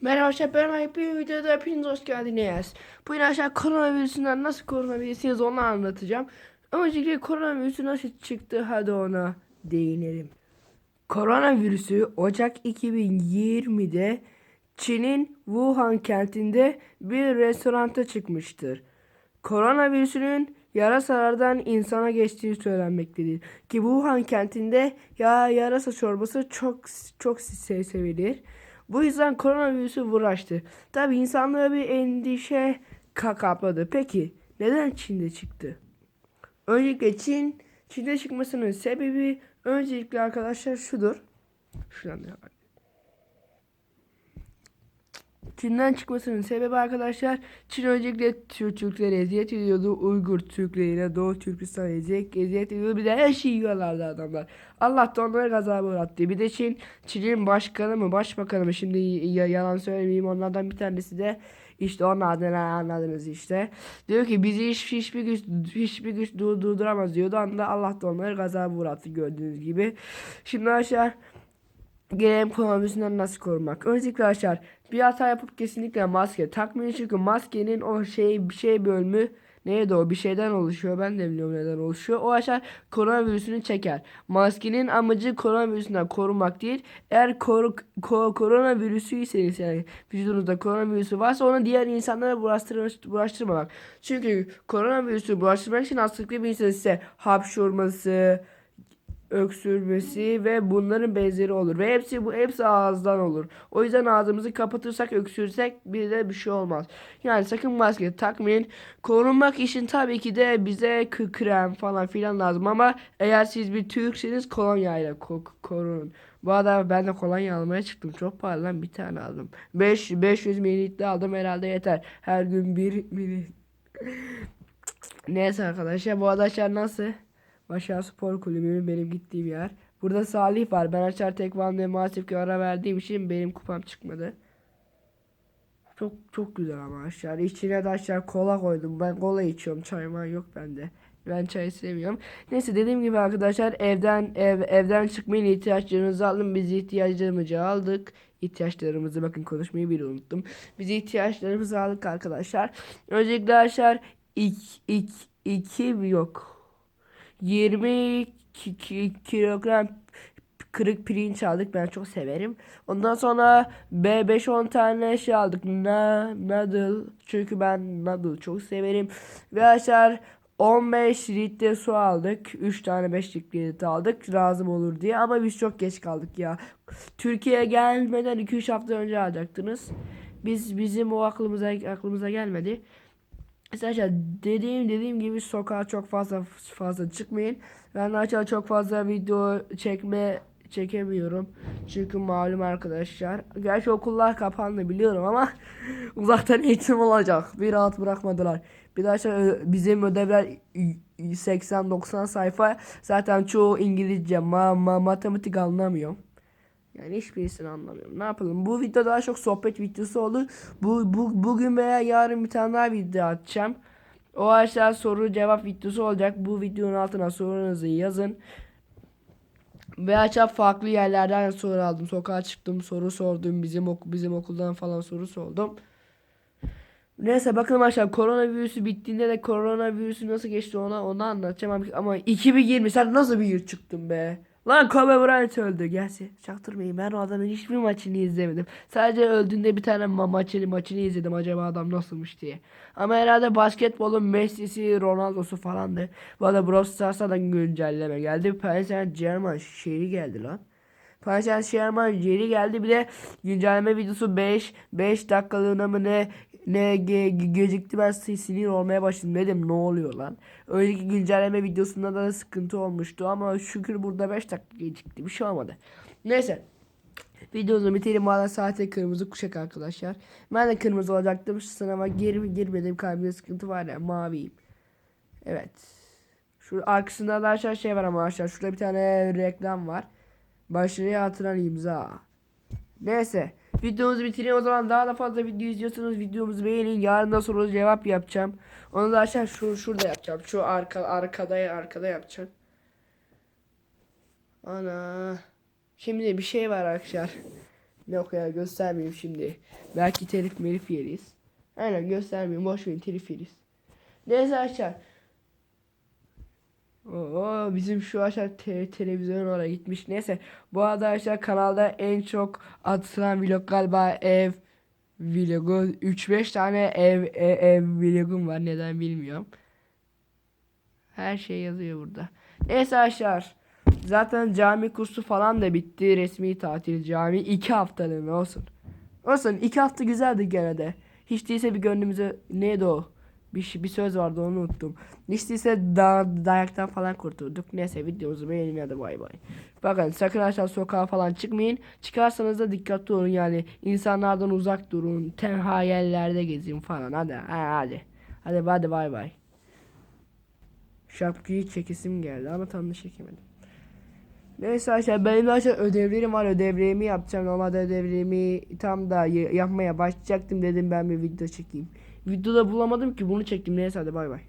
Merhaba arkadaşlar ben bir videoda hepiniz hoş geldiniz. Bugün aşağı koronavirüsünden nasıl korunabilirsiniz onu anlatacağım. Öncelikle koronavirüsü nasıl çıktı hadi ona değinelim. Koronavirüsü Ocak 2020'de Çin'in Wuhan kentinde bir restoranta çıkmıştır. Koronavirüsünün yarasalardan insana geçtiği söylenmektedir. Ki Wuhan kentinde ya yarasa çorbası çok çok se- sevilir. Bu yüzden koronavirüsü uğraştı. Tabi insanlığa bir endişe ka- kapladı. Peki neden Çin'de çıktı? Öncelikle Çin, Çin'de çıkmasının sebebi öncelikle arkadaşlar şudur. Şuradan devam Çin'den çıkmasının sebebi arkadaşlar Çin öncelikle Türk Türklere eziyet ediyordu. Uygur Türklerine Doğu Türkistan eziyet, eziyet ediyordu. Bir de her şeyi yiyorlardı adamlar. Allah da onlara gazabı uğrattı. Bir de Çin, Çin'in başkanı mı başbakanı mı şimdi ya- yalan söylemeyeyim onlardan bir tanesi de işte onun adını anladınız işte. Diyor ki bizi hiç, hiçbir güç hiçbir güç dur- durduramaz diyordu. Anda Allah da onları gazabı uğrattı gördüğünüz gibi. Şimdi aşağı Gelelim koronavirüsünden nasıl korumak. Öncelikle arkadaşlar bir hata yapıp kesinlikle maske takmayın çünkü maskenin o şey bir şey bölümü neydi o bir şeyden oluşuyor ben de biliyorum neden oluşuyor. O aşağı koronavirüsünü çeker. Maskenin amacı koronavirüsünden korumak değil. Eğer koru, ko, koronavirüsüyseniz yani vücudunuzda koronavirüsü varsa onu diğer insanlara bulaştır, bulaştırmamak. Çünkü koronavirüsü bulaştırmak için hastalıklı bir insan size hapşurması, öksürmesi ve bunların benzeri olur ve hepsi bu hepsi ağızdan olur. O yüzden ağzımızı kapatırsak öksürsek bir de bir şey olmaz. Yani sakın maske takmayın. Korunmak için tabii ki de bize krem falan filan lazım ama eğer siz bir Türkseniz kolonya ile ko- korunun. Bu arada ben de kolonya almaya çıktım. Çok pahalı bir tane aldım. 5 500 mililitre aldım herhalde yeter. Her gün bir mililitre. Neyse arkadaşlar bu arkadaşlar nasıl? Başar Spor Kulübü'nün benim gittiğim yer. Burada Salih var. Ben açar tekvandoya maalesef ki ara verdiğim için benim kupam çıkmadı. Çok çok güzel ama aşağı. İçine de aşağı kola koydum. Ben kola içiyorum. Çay var yok bende. Ben çay sevmiyorum. Neyse dediğim gibi arkadaşlar evden ev, evden çıkmayın ihtiyaçlarınızı alın. Biz ihtiyaçlarımızı aldık. İhtiyaçlarımızı bakın konuşmayı bir unuttum. Biz ihtiyaçlarımızı aldık arkadaşlar. Öncelikle arkadaşlar 2 2 2 yok. 20 ki- ki- kilogram kırık pirinç aldık. Ben çok severim. Ondan sonra B5-10 tane şey aldık. Na, noodle. Çünkü ben noodle çok severim. Ve aşağı 15 litre su aldık. 3 tane 5 litre aldık. Lazım olur diye. Ama biz çok geç kaldık ya. Türkiye'ye gelmeden 2-3 hafta önce alacaktınız. Biz bizim o aklımıza aklımıza gelmedi. Arkadaşlar dediğim dediğim gibi sokağa çok fazla fazla çıkmayın. Ben açıkçası çok fazla video çekme çekemiyorum. Çünkü malum arkadaşlar. Gerçi okullar kapandı biliyorum ama uzaktan eğitim olacak. Bir rahat bırakmadılar. Bir daha şey, bizim ödevler 80-90 sayfa. Zaten çoğu İngilizce, ma, ma matematik anlamıyorum. Yani hiçbirisini anlamıyorum. Ne yapalım? Bu video daha çok sohbet videosu oldu. Bu, bu bugün veya yarın bir tane daha video atacağım. O aşağı soru cevap videosu olacak. Bu videonun altına sorunuzu yazın. Ve aşağı farklı yerlerden soru aldım. Sokağa çıktım, soru sordum. Bizim ok bizim okuldan falan soru sordum. Neyse bakalım aşağı koronavirüsü bittiğinde de koronavirüsü nasıl geçti ona onu anlatacağım ama 2020 sen nasıl bir yıl çıktın be? Lan Kobe Bryant öldü. Gelse çaktırmayın ben o adamın hiçbir maçını izlemedim. Sadece öldüğünde bir tane ma maçını maçını izledim acaba adam nasılmış diye. Ama herhalde basketbolun Messi'si, Ronaldo'su falandı. Bu arada Brawl Stars'a da güncelleme geldi. Paris Saint Germain şehri geldi lan. Paris Saint Germain geri geldi bir de güncelleme videosu 5 5 dakikalığına mı ne ne ge, ge- gecikti ben si- sinir olmaya başladım dedim ne oluyor lan. Önceki güncelleme videosunda da sıkıntı olmuştu ama şükür burada 5 dakika gecikti bir şey olmadı. Neyse. Videomuzu bitirelim. Bana saate kırmızı kuşak arkadaşlar. Ben de kırmızı olacaktım. Şu sınava gir girmedim. Kalbimde sıkıntı var ya maviyim. Evet. Şu arkasında da aşağı şey var ama aşağı. Şurada bir tane reklam var. Başarıya hatıran imza. Neyse. Videomuzu bitireyim o zaman daha da fazla video izliyorsanız videomuzu beğenin. Yarın da soru cevap yapacağım. Onu da aşağı şu şurada yapacağım. Şu arka arkada arkada yapacağım. Ana. Şimdi bir şey var arkadaşlar. Yok ya göstermeyeyim şimdi. Belki telif melif yeriz. Aynen göstermeyeyim. Boş verin telif yeriz. Neyse aşağı. Oo, bizim şu aşağı te- televizyon oraya gitmiş. Neyse bu arada aşağı kanalda en çok atılan vlog galiba ev vlogu. 3-5 tane ev, e- ev vlogum var neden bilmiyorum. Her şey yazıyor burada. Neyse aşağı. Zaten cami kursu falan da bitti. Resmi tatil cami. 2 haftalığına olsun. Olsun 2 hafta güzeldi gene de. Hiç değilse bir gönlümüze neydi o? Bir, şey- bir söz vardı onu unuttum. Değilse da, dayaktan falan kurtulduk. Neyse videomuzu beğenin ya da bay bay. Bakın sakın aşağı sokağa falan çıkmayın. Çıkarsanız da dikkatli olun yani. insanlardan uzak durun. Tenha yerlerde gezin falan. Hadi ha, hadi. Hadi hadi bay bay. Şapkayı çekesim geldi ama tam da çekemedim. Neyse arkadaşlar benim de arkadaşlar ödevlerim var ödevlerimi yapacağım normalde ödevlerimi tam da yapmaya başlayacaktım dedim ben bir video çekeyim. Videoda bulamadım ki bunu çektim neyse hadi bay bay.